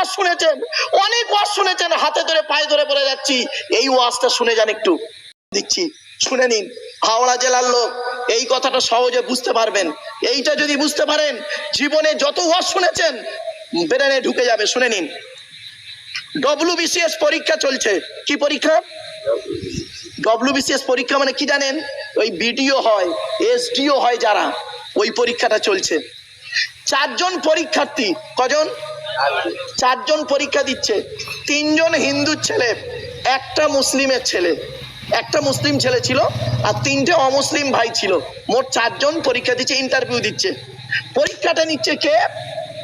ওয়াজ শুনেছেন, অনেক ওয়াজ শুনেছেন, হাতে ধরে, পায়ে ধরে বলে যাচ্ছি, এই ওয়াজটা শুনে যান একটু। দিচ্ছি শুনে নিন, হাওড়া জেলার লোক এই কথাটা সহজে বুঝতে পারবেন। এইটা যদি বুঝতে পারেন, জীবনে যত ওয়াজ শুনেছেন, ব্রেনে ঢুকে যাবে, শুনে নিন। ডব্লিউবিসিএস পরীক্ষা চলছে। কি পরীক্ষা? ডব্লিউবিসিএস পরীক্ষা মানে কি জানেন? ওই বিডিও হয়, এসডিও হয় যারা, ওই পরীক্ষাটা চলছে। চারজন পরীক্ষার্থী, কজন? চারজন পরীক্ষা দিচ্ছে। তিনজন হিন্দু ছেলে, একটা মুসলিমের ছেলে। একটা মুসলিম ছেলে ছিল আর তিনটে অমুসলিম ভাই ছিল। মোট চারজন পরীক্ষা দিচ্ছে ইন্টারভিউ দিচ্ছে। পরীক্ষাটা নিচ্ছে কে?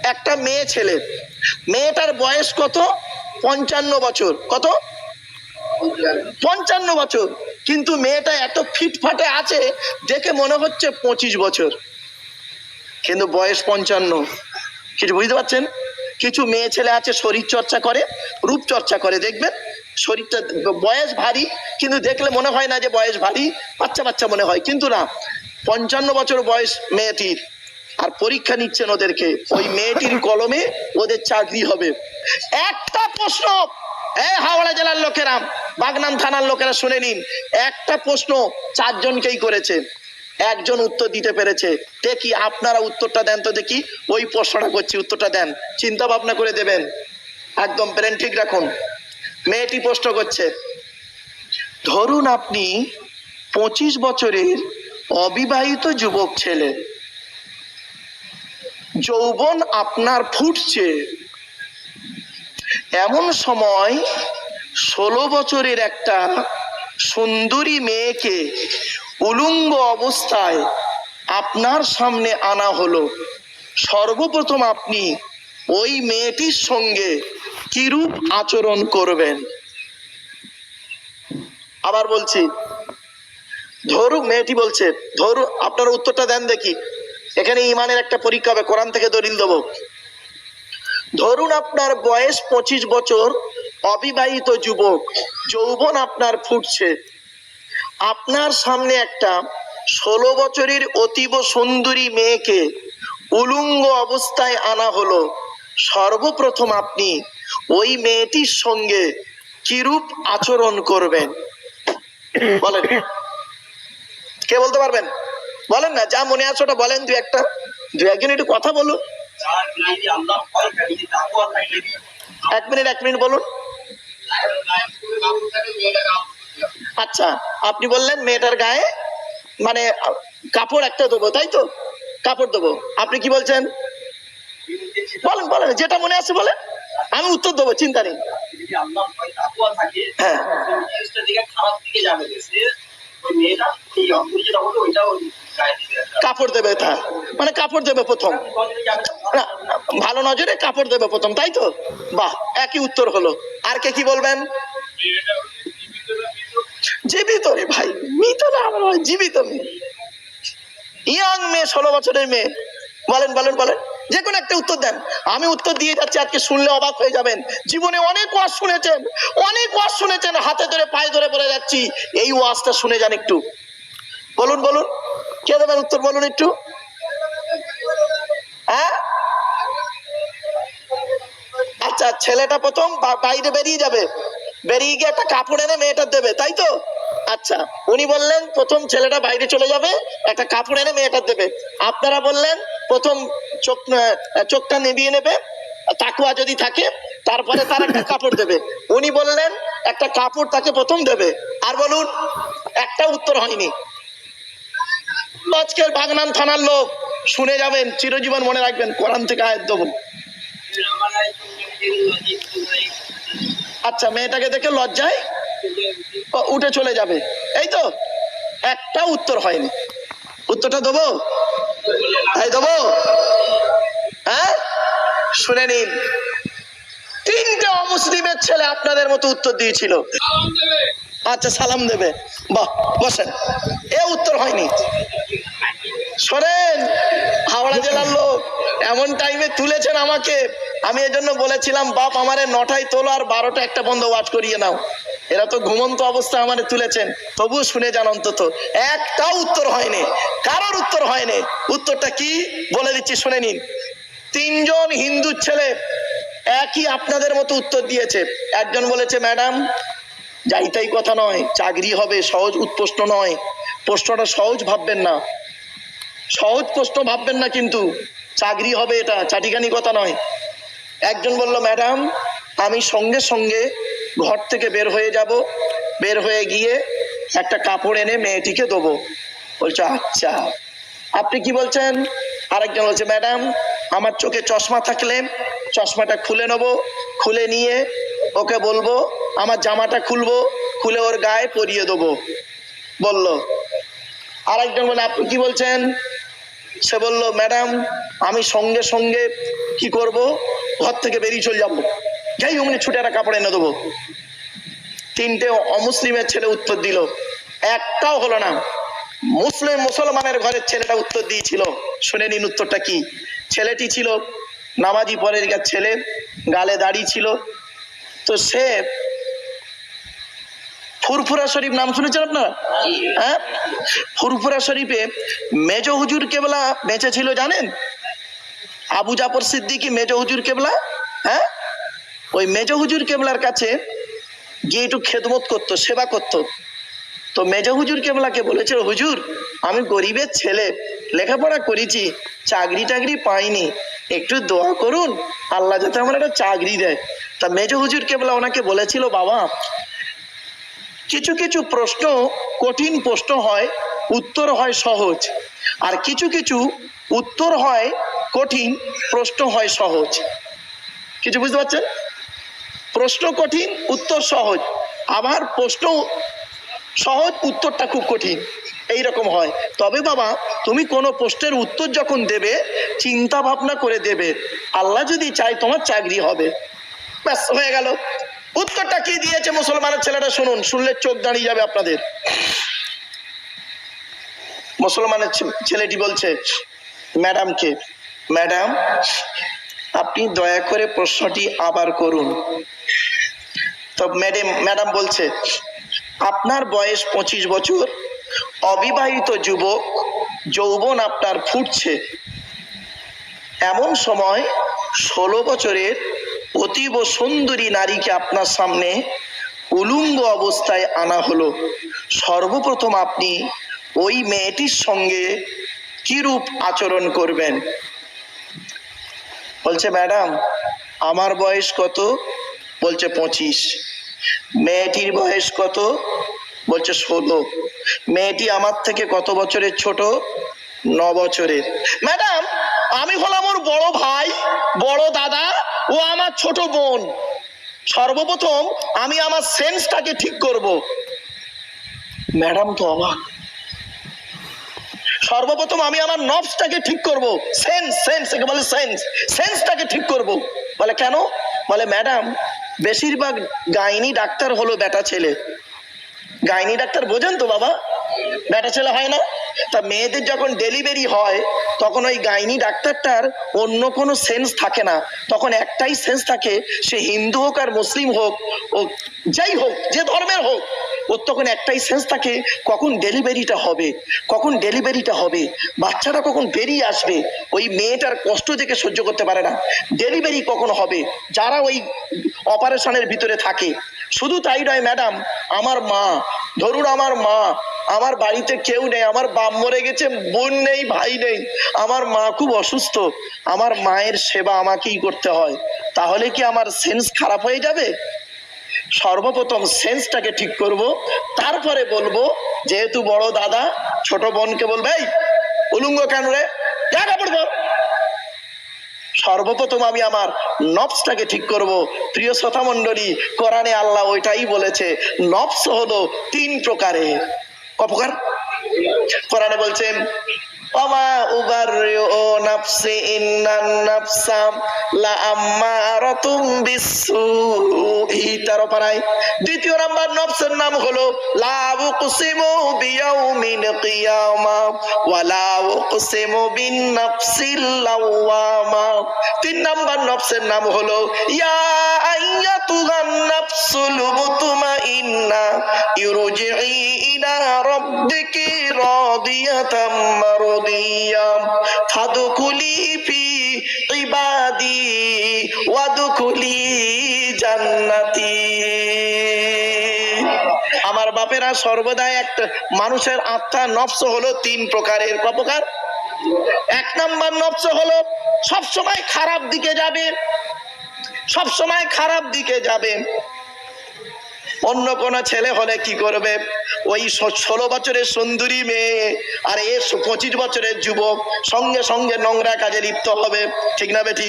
একটা মেয়ে ছেলে। মেয়েটার বয়স কত? পঞ্চান্ন বছর। কত? পঞ্চান্ন বছর। কিন্তু মেয়েটা এত ফিটফাটে আছে, দেখে মনে হচ্ছে পঁচিশ বছর। কিন্তু বয়স পঞ্চান্ন। কিছু বুঝতে পারছেন? কিছু মেয়ে ছেলে আছে, শরীর চর্চা করে, রূপ চর্চা করে, দেখবেন? শরীরটা বয়স ভারী, কিন্তু দেখলে মনে হয় না যে বয়স ভারী, বাচ্চা বাচ্চা মনে হয়। কিন্তু না, পঞ্চান্ন বছর বয়স মেয়েটির, আর পরীক্ষা নিচ্ছেন ওদেরকে। ওই মেয়েটির কলমে ওদের চাকরি হবে। একটা প্রশ্ন এ হাওড়া জেলার লোকেরা, বাগনান থানার লোকেরা শুনে নিন। একটা প্রশ্ন চারজনকেই করেছে। একজন উত্তর দিতে পেরেছে। দেখি আপনারা উত্তরটা দেন তো দেখি। ওই প্রশ্নটা করছি, উত্তরটা দেন। চিন্তা ভাবনা করে দেবেন। একদম ব্রেন ঠিক রাখুন। মেয়েটি প্রশ্ন করছে, ধরুন আপনি পঁচিশ বছরের অবিবাহিত যুবক ছেলে। যৌবন আপনার ফুটছে। এমন সময় ষোলো বছরের একটা সুন্দরী মেয়েকে উলঙ্গ অবস্থায় আপনার সামনে আনা হলো। সর্বপ্রথম আপনি ওই মেয়েটির সঙ্গে কিরূপ আচরণ করবেন? আবার বলছি ধরু মেয়েটি বলছে ধরু আপনার উত্তরটা দেন দেখি। এখানে ইমানের একটা পরীক্ষা হবে, কোরআন থেকে দলিল দেবো। ধরুন আপনার বয়স পঁচিশ বছর, অবিবাহিত যুবক, যৌবন আপনার ফুটছে। আপনার সামনে একটা ষোলো বছরের অতীব সুন্দরী মেয়েকে উলুঙ্গ অবস্থায় আনা হলো। সর্বপ্রথম আপনি ওই মেয়েটির সঙ্গে কিরূপ আচরণ করবেন? বলেন। কে বলতে পারবেন? বলেন না, যা মনে আছে ওটা বলেন দু একটা। দু একজন একটু কথা বলুন। এক মিনিট এক মিনিট বলুন। আচ্ছা আপনি বললেন মেয়েটার গায়ে মানে কাপড় একটা দেবো, তাই তো? কাপড় দেবো। আপনি কি বলছেন? বলেন বলেন, যেটা মনে আছে বলেন। আমি উত্তর দেবো, চিন্তা নেই। হ্যাঁ। কাপড় দেবে তা মানে কাপড় দেবে প্রথম। ভালো নজরে কাপড় দেবে প্রথম, তাই তো? বাহ, একই উত্তর হলো। আর কে কি বলবেন? জীবিত রে ভাই, মৃত না, আমার ভাই জীবিত মেয়ে ইয়াং মেয়ে, ষোলো বছরের মেয়ে। বলেন বলেন বলেন, যে কোনো একটা উত্তর দেন। আমি উত্তর দিয়ে যাচ্ছি, আজকে শুনলে অবাক হয়ে যাবেন। জীবনে অনেক ওয়াজ শুনেছেন, অনেক ওয়াজ শুনেছেন, হাতে ধরে, পায়ে ধরে বলে যাচ্ছি, এই ওয়াজটা শুনে যান একটু। বলুন বলুন, কে দেবেন উত্তর বলুন একটু? হ্যাঁ? আচ্ছা ছেলেটা প্রথম বাইরে বেরিয়ে যাবে। বেরিয়ে গিয়ে একটা কাপড় এনে মেয়েটার দেবে, তাই তো? আচ্ছা উনি বললেন, প্রথম ছেলেটা বাইরে চলে যাবে, একটা কাপড় এনে মেয়েটার দেবে। আপনারা বললেন, প্রথম চোখ চোখটা নেবিয়ে নেবে, তাকুয়া যদি থাকে, তারপরে তার একটা কাপড় দেবে। উনি বললেন, একটা কাপড় তাকে প্রথম দেবে। আর বলুন, একটা উত্তর হয়নি। আজকের বাগনান থানার লোক, শুনে যাবেন, চিরজীবন মনে রাখবেন, কোরআন থেকে আয়াত দেবো আমার গায়ে কোনো লজিক নাই। আচ্ছা মেয়েটাকে দেখে লজ্জায় উঠে চলে যাবে। এই তো, একটা উত্তর হয়নি। উত্তরটা দেবো? তাই দেবো? হ্যাঁ? শুনে নিন। তিনটে অমুসলিমের ছেলে আপনাদের মতো উত্তর দিয়েছিল। আচ্ছা সালাম দেবে। বাহ, বসেন। এ উত্তর হয়নি। শোনেন হাওড়া জেলার লোক, এমন টাইমে তুলেছেন আমাকে। আমি এজন্য বলেছিলাম, বাপ, আমারে নটায় তোলো আর বারোটা একটা বন্ধ ওয়াচ করিয়ে নাও। এরা তো ঘুমন্ত অবস্থা আমারে তুলেছেন। তবুও শুনে যান অন্তত, একটাও উত্তর হয়নি। কারোর উত্তর হয়নি। উত্তরটা কি? বলে দিচ্ছি, শুনে নিন। তিনজন হিন্দু ছেলে একই আপনাদের মতো উত্তর দিয়েছে। একজন বলেছে, ম্যাডাম, যাইতাই কথা নয়, চাকরি হবে, সহজ উৎপ্রশ্ন নয়। প্রশ্নটা সহজ ভাববেন না। সহজ প্রশ্ন ভাববেন না কিন্তু। চাকরি হবে এটা, চাটিখানি কথা নয়। একজন বলল, ম্যাডাম, আমি সঙ্গে সঙ্গে ঘর থেকে বের হয়ে যাব। বের হয়ে গিয়ে একটা কাপড় এনে মেয়েটিকে দেবো। বলছে আচ্ছা। আপনি কি বলছেন? আরেকজন বলছে, ম্যাডাম, আমার চোখে চশমা থাকলে চশমাটা খুলে নেব, খুলে নিয়ে ওকে বলব, আমার জামাটা খুলবো, খুলে ওর গায়ে পরিয়ে দেবো। বলল। আরেকজন বলে আপনি কি বলছেন? সে বলল, ম্যাডাম, আমি সঙ্গে সঙ্গে কি করব? ঘর থেকে বেরিয়ে চলে যাব। যাই অমনি ছুটে একটা কাপড় এনে দেবো। তিনটে অমুসলিমের ছেলে উত্তর দিল, একটাও হলো না। মুসলিম মুসলমানের ঘরের ছেলেটা উত্তর দিয়েছিল। শুনে নিন উত্তরটা কি? ছেলেটি ছিল নামাজি পরের ছেলে, গালে দাড়ি ছিল। তো সে ফুরফুরা শরীফ নাম শুনেছেন আপনারা? হ্যাঁ? ফুরফুরা শরীফে মেজ হুজুর কেবলা বেঁচে ছিল জানেন? আবু জাফর সিদ্দিকি মেজ হুজুর কেবলা হ্যাঁ? ওই মেজ হুজুর কেবলার কাছে গিয়ে একটু খেদমত করতো সেবা করতো। তো মেজ হুজুর কেবলাকে বলেছিল হুজুর আমি গরিবের ছেলে লেখাপড়া করেছি চাকরি টাকরি পাইনি একটু দোয়া করুন আল্লাহ যাতে আমার একটা চাকরি দেয়। তা মেজ হুজুর কেবলা ওনাকে বলেছিল বাবা কিছু কিছু প্রশ্ন কঠিন প্রশ্ন হয়, উত্তর হয় সহজ। আর কিছু কিছু উত্তর হয় কঠিন, প্রশ্ন হয় সহজ। কিছু বুঝতে পারছেন? প্রশ্ন কঠিন, উত্তর সহজ। আবার প্রশ্ন সহজ, উত্তরটা খুব কঠিন। এই রকম হয়। তবে বাবা, তুমি কোনো প্রশ্নের উত্তর যখন দেবে, চিন্তা ভাবনা করে দেবে। আল্লাহ যদি চায়, তোমার চাকরি হবে। ব্যাস, হয়ে গেল। উত্তরটা কি দিয়েছে মুসলমানের ছেলেটা? শুনুন, শুনলে চোখ দাঁড়িয়ে যাবে আপনাদের। মুসলমানের ছেলেটি বলছে, ম্যাডামকে, ম্যাডাম, আপনি দয়া করে প্রশ্নটি আবার করুন। তো ম্যাডাম ম্যাডাম বলছে, আপনার বয়স পঁচিশ বছর, অবিবাহিত যুবক, যৌবন আপনার ফুটছে। এমন সময় ষোলো বছরের অতীব সুন্দরী নারীকে আপনার সামনে উলুঙ্গ অবস্থায় আনা হলো। সর্বপ্রথম আপনি ওই মেয়েটির সঙ্গে কিরূপ আচরণ করবেন? বলছে, ম্যাডাম, আমার বয়স কত? বলছে, পঁচিশ। মেয়েটির বয়স কত? বলছে, ষোলো। মেয়েটি আমার থেকে কত বছরের ছোট? ন বছরের। ম্যাডাম, আমি হলাম ওর বড় ভাই, বড় দাদা। ও আমার ছোট বোন। সর্বপ্রথম আমি আমার সেন্সটাকে ঠিক করব। ম্যাডাম তো অবাক। সর্বপ্রথম আমি আমার নবসটাকে ঠিক করব। সেন্স সেন্স, একে বলে সেন্স। সেন্সটাকে ঠিক করব। বলে, কেন? বলে, ম্যাডাম, বেশিরভাগ গাইনি ডাক্তার হলো বেটা ছেলে। গাইনি ডাক্তার বোঝেন তো বাবা? বেটা ছেলে হয় না। তা মেয়েদের যখন ডেলিভারি হয়, তখন ওই গাইনি ডাক্তারটার অন্য কোনো সেন্স থাকে না। তখন একটাই সেন্স থাকে, সে হিন্দু হোক আর মুসলিম হোক, ও যাই হোক, যে ধর্মের হোক, ওর তখন একটাই সেন্স থাকে, কখন ডেলিভারিটা হবে, কখন ডেলিভারিটা হবে। বাচ্চাটা কখন বেরিয়ে আসবে, ওই মেয়েটার কষ্ট দেখে সহ্য করতে পারে না। ডেলিভারি কখন হবে? যারা ওই অপারেশনের ভিতরে থাকে, শুধু তাই নয় ম্যাডাম আমার মা, ধরুন আমার মা আমার বাড়িতে কেউ নেই, আমার বাপ মরে গেছে, বোন নেই, ভাই নেই। আমার মা খুব অসুস্থ, আমার মায়ের সেবা আমাকেই করতে হয়। তাহলে কি আমার সেন্স খারাপ হয়ে যাবে? সর্বপ্রথম সেন্সটাকে ঠিক করব, তারপরে বলব, যেহেতু বড় দাদা, ছোট বোনকে বলবে, এই, উলুঙ্গ কেন রে? সর্বপ্রথম আমি আমার নফসটাকে ঠিক করব। প্রিয় শ্রোতা মণ্ডলী কোরআনে আল্লাহ ওইটাই বলেছে নফস হলো তিন প্রকারের। কপকার কোরআনে বলছেন ওমা উবাররিউ নাফসি ইন্নান নাফসা লা আম্মারাতুম বিসসুই তেরো পারায় দ্বিতীয় নাম্বার নফসের নাম হলো, লা উকসিমু বিয়াউমিল কিয়ামা ওয়া লা উকসিমু বিন নাফসিল লাওয়ামা। তিন নাম্বার নফসের নাম হলো, ইয়া আইয়াতুহান নাফসুল মুতমাইন্না ইরজিই ইলা রাব্বিকি রাদিয়াতাম আমার বাপেরা সর্বদাই একটা মানুষের আত্মা নফস হলো তিন প্রকারের। ক প্রকার? এক নম্বর নফস হলো সব সময় খারাপ দিকে যাবে, সব সময় খারাপ দিকে যাবে। অন্য কোন ছেলে হলে কি করবে? ওই ষোলো বছরের সুন্দরী মেয়ে আর এ পঁচিশ বছরের যুবক সঙ্গে সঙ্গে নোংরা কাজে লিপ্ত হবে। ঠিক না বেটি?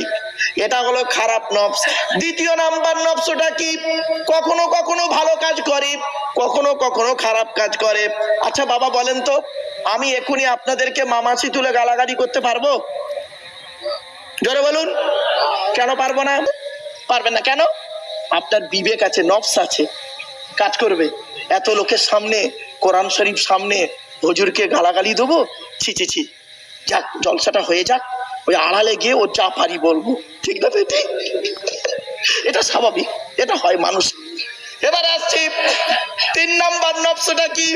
এটা হলো খারাপ নফস দ্বিতীয় নাম্বার নফসটা কি? কখনো কখনো ভালো কাজ করে, কখনো কখনো খারাপ কাজ করে। আচ্ছা বাবা বলেন তো, আমি এখনই আপনাদেরকে মামাসি তুলে গালাগালি করতে পারব? জোরে বলুন। কেন পারব না? পারবেন না। কেন? আপনার বিবেক আছে নফস আছে। কাজ করবে। এত লোকের সামনে, কোরআন শরীফ সামনে হজুরকে গালাগালি দেবো? ছি ছি ছি। যাক, জলসাটা হয়ে যাক। ওই আড়ালে গিয়ে ও যা পারি বলব। ঠিক না ঠিক এটা স্বাভাবিক। এটা হয় মানুষ এবার আসছি। তিন নাম্বার নবসটা কি?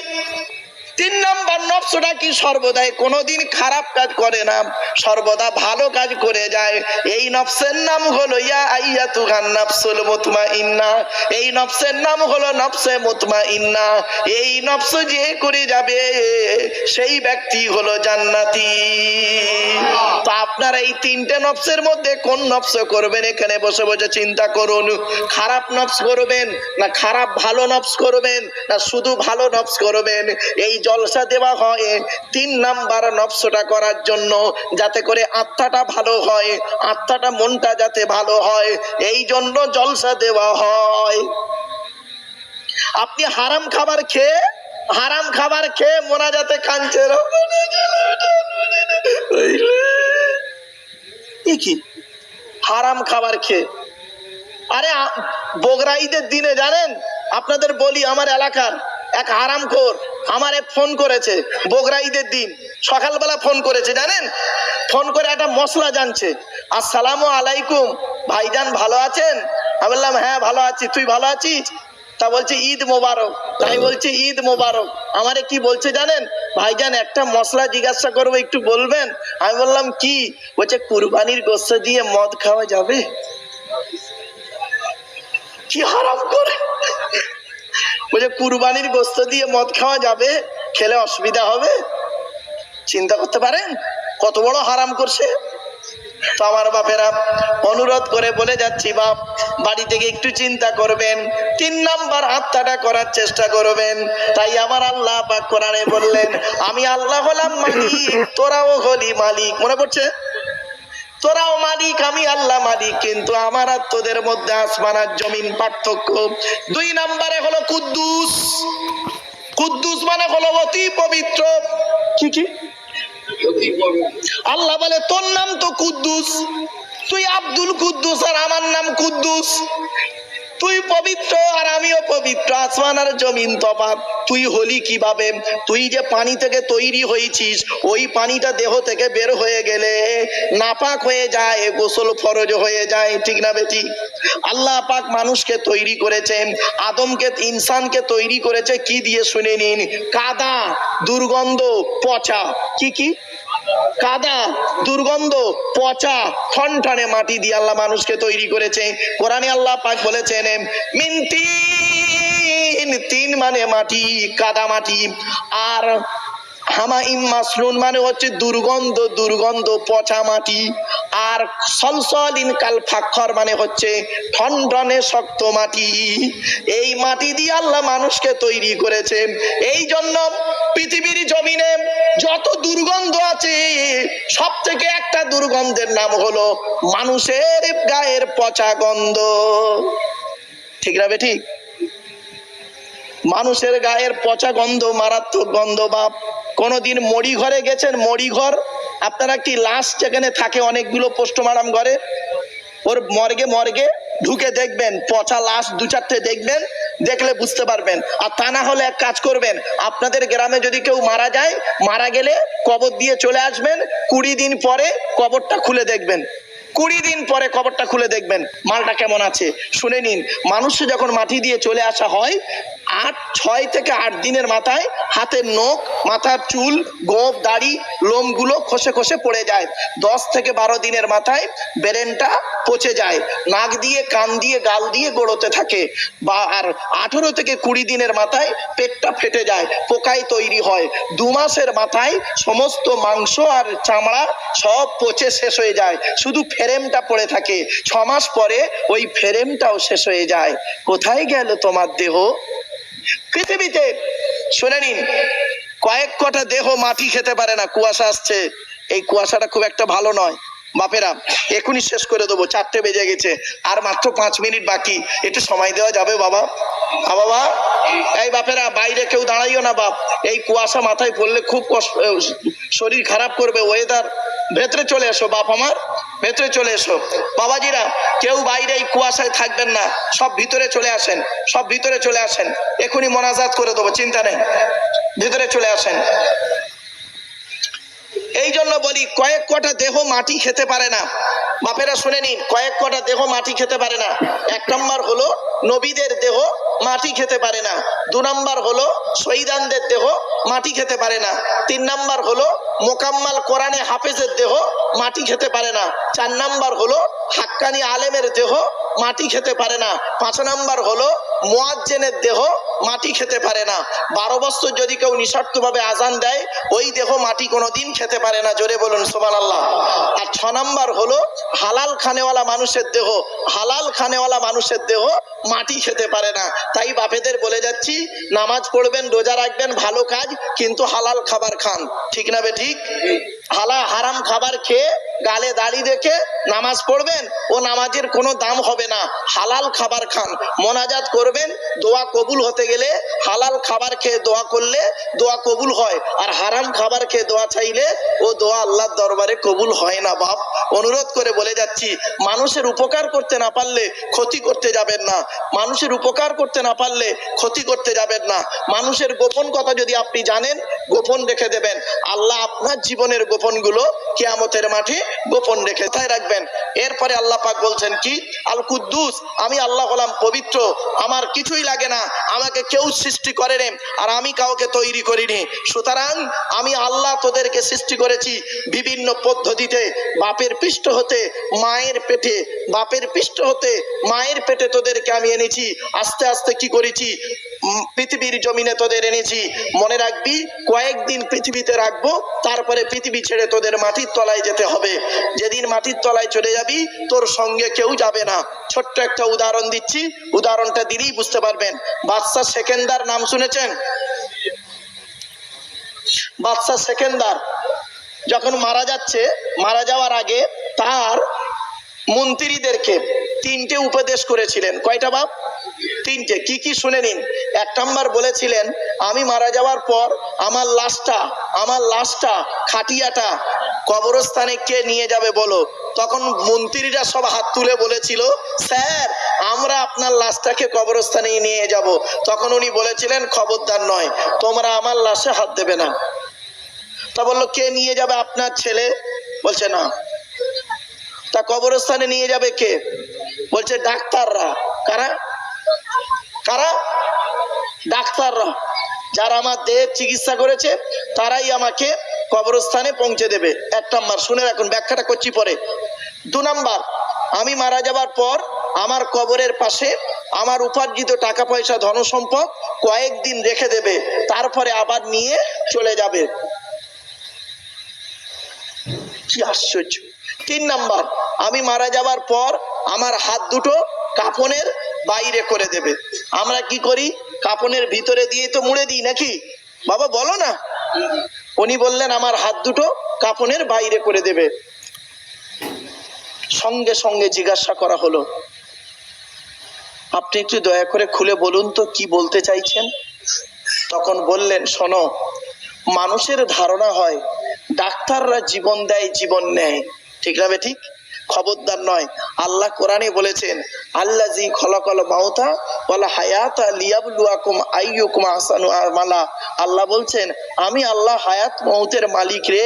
তিন নম্বর নফসটা কি সর্বদাই? কোনোদিন খারাপ কাজ করে না, সর্বদা ভালো কাজ করে যায়। এই নফসের নাম হলো ইয়া আইয়া তুহান নফসুল মুতমা ইন্না এই নফসের নাম হলো নফসে মুতমা ইন্না এই নফস যে করে যাবে, সেই ব্যক্তি হলো জান্নাতি। তো আপনারা এই তিনটে নফসের মধ্যে কোন নফস করবেন? এখানে বসে বসে চিন্তা করুন, খারাপ নফস করবেন না খারাপ ভালো নফস করবেন না শুধু ভালো নফস করবেন? এই জলসা দেওয়া হয়। তিন নাম্বার নফসটা করার জন্য যাতে করে আত্মাটা ভালো হয়, আত্মাটা মনটা যাতে ভালো হয়, এই জন্য জলসা দেওয়া হয়। আপনি হারাম খাবার খেয়ে, হারাম খাবার খেয়ে মোনা যাতে এ কি? হারাম খাবার খেয়ে। আরে বগরা ঈদের দিনে জানেন? আপনাদের বলি আমার এলাকার। এক হারাম খোর আমারে ফোন করেছে বগরা ঈদের দিন। সকালবেলা ফোন করেছে, জানেন? ফোন করে একটা মশলা জানছে। আসসালামু আলাইকুম, ভাইজান ভালো আছেন? আমি বললাম হ্যাঁ ভালো আছি। তুই ভালো আছিস? তা বলছে, ঈদ মোবারক। তাই বলছে, ঈদ মোবারক। আমারে কি বলছে জানেন? ভাইজান, একটা মশলা জিজ্ঞাসা করব, একটু বলবেন? আমি বললাম, কি? বলছে, কুরবানির গোস্ত দিয়ে মদ খাওয়া যাবে? কি হারাম করে বলছে, কুরবানির গোস্ত দিয়ে মদ খাওয়া যাবে, খেলে অসুবিধা হবে? চিন্তা করতে পারেন? কত বড় হারাম করছে? তো আমার বাপেরা অনুরোধ করে বলে যাচ্ছি, বাপ, বাড়ি থেকে একটু চিন্তা করবেন, তিন নাম্বার আত্মাটা করার চেষ্টা করবেন। তাই আমার আল্লাহ পাক কোরআনে বললেন, আমি আল্লাহ হলাম মালিক, তোরাও হলি মালিক। মনে পড়ছে? তোরাও মালিক, আমি আল্লাহ মালিক, কিন্তু আমার আর তোদের মধ্যে আসমান আর জমিন পার্থক্য। দুই নাম্বারে হলো কুদ্দুস। কুদ্দুস মানে হলো অতি পবিত্র। কি কি? আল্লাহ বলে, তোর নাম তো কুদ্দুস। তুই আব্দুল কুদ্দুস আর আমার নাম কুদ্দুস। তুই পবিত্র আর আমিও পবিত্র। আসমান আর জমিন তফাৎ। তুই হলি কীভাবে? তুই যে পানি থেকে তৈরি হয়েছিস, ওই পানিটা দেহ থেকে বের হয়ে গেলে নাপাক হয়ে যায়, গোসল ফরজ হয়ে যায়, ঠিক না বেটি? আল্লাহ পাক মানুষকে তৈরি করেছেন, আদমকে, ইনসানকে তৈরি করেছে, কি দিয়ে শুনে নিন? কাদা, দুর্গন্ধ, পচা। কি কি? কাদা, দুর্গন্ধ, পচা ঠন ঠানে মাটি দিয়ে আল্লাহ মানুষকে তৈরি করেছে। কোরআনে আল্লাহ পাক বলেছেন মিন্তি তিন মানে মাটি, কাদা মাটি। আর হামা ইম মাসরুন মানে হচ্ছে দুর্গন্ধ দুর্গন্ধ পচা মাটি। আর সলসলিন কাল ফাক্ষর মানে হচ্ছে ঠনঠনে শক্ত মাটি। এই মাটি দিয়ে আল্লাহ মানুষকে তৈরি করেছে এই জন্য পৃথিবীর জমিনে যত দুর্গন্ধ আছে সব থেকে একটা দুর্গন্ধের নাম হলো মানুষের গায়ের পচা গন্ধ। ঠিক না ঠিক মানুষের গায়ের পচা গন্ধ মারাত্মক গন্ধ, বাপ। কোনোদিন মড়ি ঘরে গেছেন? মড়ি ঘর আপনারা কি লাশ যেখানে থাকে অনেকগুলো পোস্টমার্টাম ঘরে? ওর মর্গে মর্গে ঢুকে দেখবেন, পচা লাশ দু চারটে দেখবেন, দেখলে বুঝতে পারবেন। আর তা না হলে এক কাজ করবেন, আপনাদের গ্রামে যদি কেউ মারা যায়, মারা গেলে কবর দিয়ে চলে আসবেন, কুড়ি দিন পরে কবরটা খুলে দেখবেন। কুড়ি দিন পরে কবরটা খুলে দেখবেন। মালটা কেমন আছে? শুনে নিন। মানুষ যখন মাটি দিয়ে চলে আসা হয় আট, ছয় থেকে আট দিনের মাথায় হাতের নখ, মাথার চুল গোপ দাড়ি, লোমগুলো খসে খসে পড়ে যায়। দশ থেকে বারো দিনের মাথায় ব্রেনটা পচে যায়। নাক দিয়ে, কান দিয়ে, গাল দিয়ে গড়োতে থাকে। বা, আর আঠেরো থেকে কুড়ি দিনের মাথায় পেটটা ফেটে যায় পোকায় তৈরি হয়। দু মাসের মাথায় সমস্ত মাংস আর চামড়া সব পচে শেষ হয়ে যায়। শুধু ফ্রেমটা পড়ে থাকে। ছ মাস পরে ওই ফেরেমটাও শেষ হয়ে যায়। কোথায় গেল তোমার দেহ? পৃথিবীতে, শুনে নিন, কয়েক কটা দেহ মাটি খেতে পারে না, কুয়াশা আসছে। এই কুয়াশাটা খুব একটা ভালো নয়। বাপেরা, এখনই শেষ করে দেবো, চারটে বেজে গেছে, আর মাত্র পাঁচ মিনিট বাকি। একটু সময় দেওয়া যাবে, বাবা? আ, বাবা? এই বাপেরা, বাইরে কেউ দাঁড়াইও না, বাপ। এই কুয়াশা মাথায় পড়লে খুব কষ্ট, শরীর খারাপ করবে ওয়েদার ভেতরে চলে এসো, বাপ আমার। ভেতরে চলে এসো। বাবাজিরা, কেউ বাইরে এই কুয়াশায় থাকবেন না। সব ভিতরে চলে আসেন, সব ভিতরে চলে আসেন। এখনই মোনাজাত করে দেবো, চিন্তা নেই। ভিতরে চলে আসেন। এই জন্য বলি, কয়েক কটা দেহ মাটি খেতে পারে না। বাপেরা শুনে নিন, কয়েক কটা দেহ মাটি খেতে পারে না। এক নম্বর হলো নবীদের দেহ মাটি খেতে পারে না। দু নম্বর হলো শহীদানদের দেহ মাটি খেতে পারে না। তিন নম্বর হলো মোকাম্মাল কোরআনে হাফেজের দেহ মাটি খেতে পারে না। চার নম্বর হলো হাক্কানি আলেমের দেহ মাটি খেতে পারে না। পাঁচ নম্বর হলো মোয়াজ্জেনের দেহ মাটি খেতে পারে না। বারো বছর যদি কেউ নিঃস্বার্থভাবে আজান দেয়, ওই দেহ মাটি কোনোদিন খেতে পারে না। জোরে বলুন সোমান আল্লাহ আর ছ নম্বর হলো, হালাল খানেওয়ালা মানুষের দেহ। হালাল খানেওয়ালা মানুষের দেহ মাটি খেতে পারে না। তাই বাপেদের বলে যাচ্ছি, নামাজ পড়বেন, রোজা রাখবেন, ভালো কাজ, কিন্তু হালাল খাবার খান। ঠিক না বে ঠিক? হালা হারাম খাবার খেয়ে গালে দাড়ি রেখে নামাজ পড়বেন, ও নামাজের কোনো দাম হবে না। হালাল খাবার খান। মোনাজাত করবেন, দোয়া কবুল হতে গেলে হালাল খাবার খেয়ে দোয়া করলে দোয়া কবুল হয়। আর হারাম খাবার খেয়ে দোয়া চাইলে ও দোয়া আল্লাহর দরবারে কবুল হয় না, বাপ। অনুরোধ করে বলে যাচ্ছি, মানুষের উপকার করতে না পারলে ক্ষতি করতে যাবেন না। মানুষের উপকার করতে না পারলে ক্ষতি করতে যাবেন না। মানুষের গোপন কথা যদি আপনি জানেন, গোপন রেখে দেবেন। আল্লাহ আপনার জীবনের গোপনগুলো কেয়ামতের মাঠে গোপন রেখে তাই রাখবেন? এরপরে আল্লাহ পাক বলছেন কি? আল কুদ্দুস আমি আল্লাহ হলাম পবিত্র, আমার কিছুই লাগে না, আমাকে কেউ সৃষ্টি করেনি আর আমি কাউকে তৈরি করিনি। সুতরাং আমি আল্লাহ তোদেরকে সৃষ্টি করেছি বিভিন্ন পদ্ধতিতে, বাপের পৃষ্ঠ হতে, মায়ের পেটে, বাপের পৃষ্ঠ হতে, মায়ের পেটে তোদেরকে আমি এনেছি, আস্তে আস্তে কি করেছি? পৃথিবীর জমিনে তোদের এনেছি। মনে রাখবি, কয়েকদিন পৃথিবীতে রাখব, তারপরে পৃথিবী ছেড়ে তোদের মাটির তলায় যেতে হবে। যেদিন মাটির তলায় চলে যাবি, তোর সঙ্গে কেউ যাবে না। ছোট্ট একটা উদাহরণ দিচ্ছি। উদাহরণটা দিলেই বুঝতে পারবেন। বাদশাহ সেকেন্দার নাম শুনেছেন? বাদশাহ সেকেন্দার যখন মারা যাচ্ছে, মারা যাওয়ার আগে তার মন্ত্রীদেরকে তিনটে উপদেশ করেছিলেন। কয়টা বাপ? তিনটে। কি কি শুনে নিন। এক নম্বর বলেছিলেন, আমি মারা যাওয়ার পর আমার লাশটা আমার লাশটা, খাটিয়াটা কবরস্থানে কে নিয়ে যাবে বলো? তখন মন্ত্রীরা সব হাত তুলে বলেছিল, স্যার, আমরা আপনার লাশটাকে কবরস্থানে নিয়ে যাব। তখন উনি বলেছিলেন, খবরদার নয়, তোমরা আমার লাশে হাত দেবে না। তা বলল, কে নিয়ে যাবে আপনার ছেলে? বলছে, না। তা কবরস্থানে নিয়ে যাবে কে? বলছে ডাক্তাররা, কারা? কারা? ডাক্তাররা। যারা আমার দেহের চিকিৎসা করেছে, তারাই আমাকে কবরস্থানে পৌঁছে দেবে। এক নাম্বার, শুনে রাখুন, ব্যাখ্যাটা করছি পরে। দু নাম্বার, আমি মারা যাবার পর আমার কবরের পাশে আমার উপার্জিত টাকা পয়সা ধনসম্পদ কয়েকদিন রেখে দেবে, তারপরে আবার নিয়ে চলে যাবে। কি আশ্চর্য! তিন নাম্বার, আমি মারা যাবার পর আমার হাত দুটো কাফনের বাইরে করে দেবে। আমরা কি করি? কাফনের ভিতরে দিয়ে তো মুড়ে দিই নাকি? বাবা, বলো না। উনি বললেন, আমার হাত দুটো কাফনের বাইরে করে দেবে। সঙ্গে সঙ্গে জিজ্ঞাসা করা হলো, আপনি একটু দয়া করে খুলে বলুন তো, কি বলতে চাইছেন? তখন বললেন, শোনো, মানুষের ধারণা হয়, ডাক্তাররা জীবন দেয়, জীবন নেয়। ঠিক না ঠিক? খবরদার নয়। আল্লাহ কোরআনে বলেছেন আল্লাহ জি খলকল মাউতা বলা হায়াতা লিয়াবলুয়াকুম আইয়ুকুম আহসানু মালা আল্লাহ বলছেন, আমি আল্লাহ হায়াত মৌতের মালিক রে।